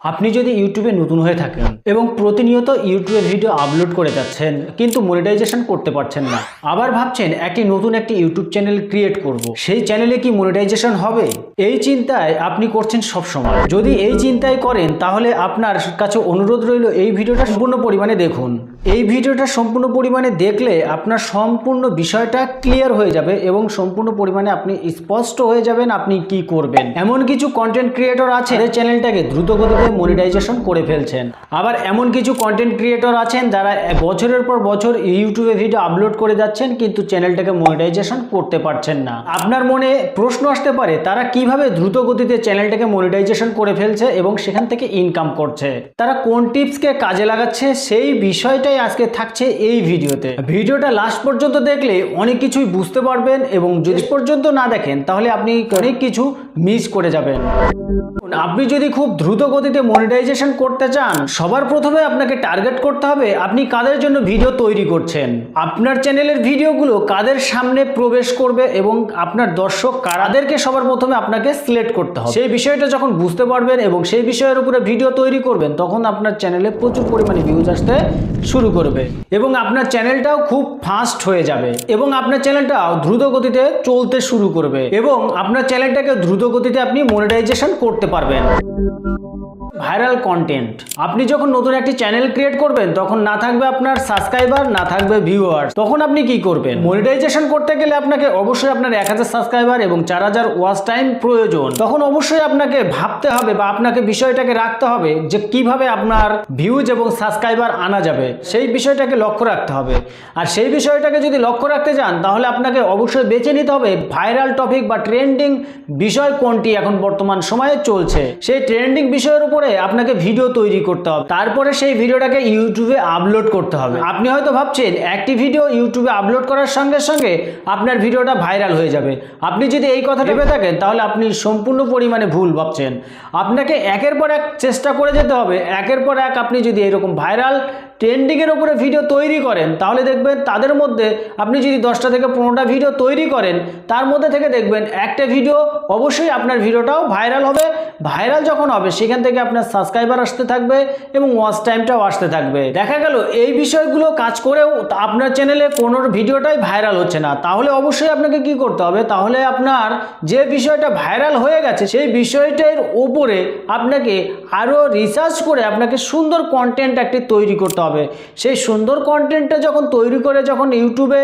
আপনি যদি ইউটিউবে নতুন হয়ে থাকেন এবং প্রতিনিয়ত ইউটিউবে ভিডিও আপলোড করে যাচ্ছেন, কিন্তু মনিটাইজেশন করতে পারছেন না, আবার ভাবছেন একটি নতুন একটি ইউটিউব চ্যানেল ক্রিয়েট করব। সেই চ্যানেলে কি মনিটাইজেশন হবে? এই চিন্তায় আপনি করছেন সব সময়। যদি এই চিন্তায় করেন, তাহলে আপনার কাছে অনুরোধ রইল এই ভিডিওটা সম্পূর্ণ পরিমাণে দেখুন। এই ভিডিওটা সম্পূর্ণ পরিমাণে দেখলে আপনার সম্পূর্ণ বিষয়টা ক্লিয়ার হয়ে যাবে এবং সম্পূর্ণ পরিমাণে আপনি স্পষ্ট হয়ে যাবেন আপনি কি করবেন। এমন কিছু কন্টেন্ট ক্রিয়েটর আছে চ্যানেলটাকে দ্রুত গতিতে মনিটাইজেশন করে ফেলছেন। আবার এমন কিছু কন্টেন্ট ক্রিয়েটর আছেন যারা বছরের পর বছর ইউটিউবে ভিডিও আপলোড করে যাচ্ছেন কিন্তু চ্যানেলটাকে মনিটাইজেশন করতে পারছেন না। আপনার মনে প্রশ্ন আসতে পারে তারা কীভাবে দ্রুত গতিতে চ্যানেলটাকে মনিটাইজেশন করে ফেলছে এবং সেখান থেকে ইনকাম করছে? তারা কোন টিপসকে কাজে লাগাচ্ছে সেই বিষয়টাই আজকে থাকছে এই ভিডিওতে। ভিডিওটা লাস্ট পর্যন্ত দেখলে অনেক কিছুই বুঝতে পারবেন এবং যদি পর্যন্ত না দেখেন তাহলে আপনি অনেক কিছু মিস করে যাবেন। আপনি যদি খুব দ্রুত গতিতে মনিটাইজেশন করতে চান, সবার প্রথমে আপনাকে টার্গেট করতে হবে আপনি কাদের জন্য ভিডিও তৈরি করছেন। আপনার চ্যানেলের ভিডিওগুলো কাদের সামনে প্রবেশ করবে এবং আপনার দর্শক কারাদেরকে সবার প্রথমে আপনাকে সিলেক্ট করতে হবে। সেই বিষয়টা যখন বুঝতে পারবেন এবং সেই বিষয়ের উপরে ভিডিও তৈরি করবেন, তখন আপনার চ্যানেলে প্রচুর পরিমাণে ভিউজ আসতে শুরু করবে এবং আপনার চ্যানেলটাও খুব ফাস্ট হয়ে যাবে এবং আপনার চ্যানেলটাও দ্রুত গতিতে চলতে শুরু করবে এবং আপনার চ্যানেলটাকে দ্রুত গতিতে আপনি মনিটাইজেশন করতে পারবেন। ভাইরাল কন্টেন্ট আপনি যখন নতুন একটি চ্যানেল ক্রিয়েট করবেন, তখন না থাকবে আপনার সাবস্ক্রাইবার না থাকবে ভিউয়ার তখন আপনি কি করবেন? মনিটাইজেশন করতে গেলে আপনাকে অবশ্যই আপনার এক হাজার সাবস্ক্রাইবার এবং চার হাজার ওয়াচ টাইম প্রয়োজন। তখন অবশ্যই আপনাকে ভাবতে হবে বা আপনাকে বিষয়টাকে রাখতে হবে যে কীভাবে আপনার ভিউজ এবং সাবস্ক্রাইবার আনা যাবে। সেই বিষয়টাকে লক্ষ্য রাখতে হবে। আর সেই বিষয়টাকে যদি লক্ষ্য রাখতে চান, তাহলে আপনাকে অবশ্যই বেছে নিতে হবে ভাইরাল টপিক বা ট্রেন্ডিং বিষয় কোনটি এখন বর্তমান সময়ে চলছে। সেই ট্রেন্ডিং বিষয়ের উপরে আপনাকে ভিডিও তৈরি করতে হবে। তারপরে সেই ভিডিওটাকে ইউটিউবে আপলোড করতে হবে। আপনি হয়তো ভাবছেন, একটি ভিডিও ইউটিউবে আপলোড করার সঙ্গে সঙ্গে আপনার ভিডিওটা ভাইরাল হয়ে যাবে। আপনি যদি এই কথাটা ভেবে থাকেন, তাহলে আপনি সম্পূর্ণ পরিমাণে ভুল ভাবছেন। আপনাকে একের পর এক চেষ্টা করে যেতে হবে। একের পর এক আপনি যদি এরকম ভাইরাল ট্রেন্ডিংয়ের উপরে ভিডিও তৈরি করেন, তাহলে দেখবেন তাদের মধ্যে আপনি যদি দশটা থেকে পনেরোটা ভিডিও তৈরি করেন, তার মধ্যে থেকে দেখবেন একটা ভিডিও অবশ্যই আপনার ভিডিওটাও ভাইরাল হবে। ভাইরাল যখন হবে, সেখান থেকে আপনার সাবস্ক্রাইবার আসতে থাকবে এবং ওয়াচ টাইমটাও আসতে থাকবে। দেখা গেল, এই বিষয়গুলো কাজ করেও আপনার চ্যানেলে কোনো ভিডিওটাই ভাইরাল হচ্ছে না। তাহলে অবশ্যই আপনাকে কি করতে হবে? তাহলে আপনার যে বিষয়টা ভাইরাল হয়ে গেছে, সেই বিষয়টার উপরে আপনাকে আরও রিসার্চ করে আপনাকে সুন্দর কন্টেন্ট একটি তৈরি করতে হবে। সেই সুন্দর কন্টেন্টটা যখন তৈরি করে যখন ইউটিউবে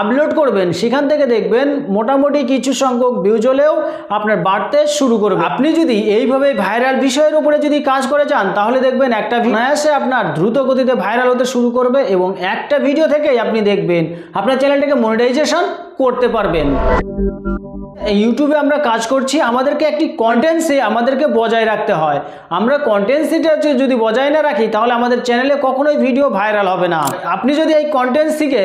আপলোড করবেন, সেখান থেকে দেখবেন মোটামুটি কিছু সংখ্যক ভিউজ হলেও আপনার বাড়তে শুরু করবে। আপনি যদি এইভাবে ভাইরাল বিষয়ের উপরে যদি কাজ করে যান, তাহলে দেখবেন একটা ভিডিও আপনার দ্রুত গতিতে ভাইরাল হতে শুরু করবে এবং একটা ভিডিও থেকেই আপনি দেখবেন আপনার চ্যানেলটাকে মনিটাইজেশন করতে পারবেন। ইউটিউবে আমরা কাজ করছি, আমাদেরকে একটি কন্টেন্সি আমাদেরকে বজায় রাখতে হয়। আমরা কন্টেন্সিটা যদি বজায় না রাখি, তাহলে আমাদের চ্যানেলে কখনোই ভিডিও ভাইরাল হবে না। আপনি যদি এই কন্টেন্সিকে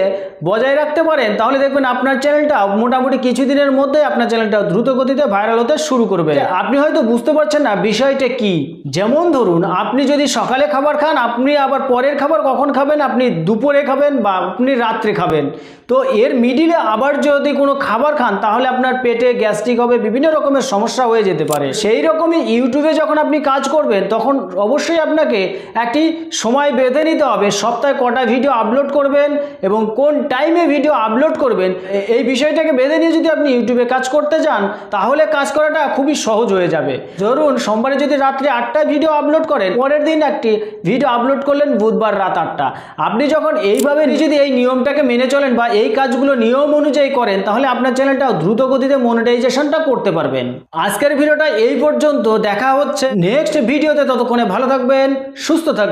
বজায় রাখতে পারেন, তাহলে দেখবেন আপনার চ্যানেলটা মোটামুটি কিছুদিনের মধ্যে আপনার চ্যানেলটা দ্রুত গতিতে ভাইরাল হতে শুরু করবে। আপনি হয়তো বুঝতে পারছেন না বিষয়টা কি। যেমন ধরুন, আপনি যদি সকালে খাবার খান, আপনি আবার পরের খাবার কখন খাবেন? আপনি দুপুরে খাবেন বা আপনি রাত্রে খাবেন। তো এর মিডিলে আবার যদি কোনো খাবার খান, তাহলে আপনার পেটে গ্যাস্ট্রিক হবে, বিভিন্ন রকমের সমস্যা হয়ে যেতে পারে। সেই রকমই ইউটিউবে যখন আপনি কাজ করবেন, তখন অবশ্যই আপনাকে একটি সময় বেঁধে নিতে হবে। সপ্তাহে কটা ভিডিও আপলোড করবেন এবং কোন টাইমে ভিডিও আপলোড করবেন এই বিষয়টাকে বেঁধে নিয়ে যদি আপনি ইউটিউবে কাজ করতে যান, তাহলে কাজ করাটা খুবই সহজ হয়ে যাবে। ধরুন, সোমবারে যদি রাত্রে আটটায় ভিডিও আপলোড করেন, পরের দিন একটি ভিডিও আপলোড করলেন বুধবার রাত আটটা। আপনি যখন এইভাবে যদি এই নিয়মটাকে মেনে চলেন বা এই কাজগুলো নিয়ম অনুযায়ী করেন, তাহলে আপনার চ্যানেলটা দ্রুত গতিতে মনিটাইজেশনটা করতে পারবেন। আজকের ভিডিওটা এই পর্যন্ত, দেখা হচ্ছে নেক্সট ভিডিওতে, ততক্ষণে ভালো থাকবেন, সুস্থ থাকবেন।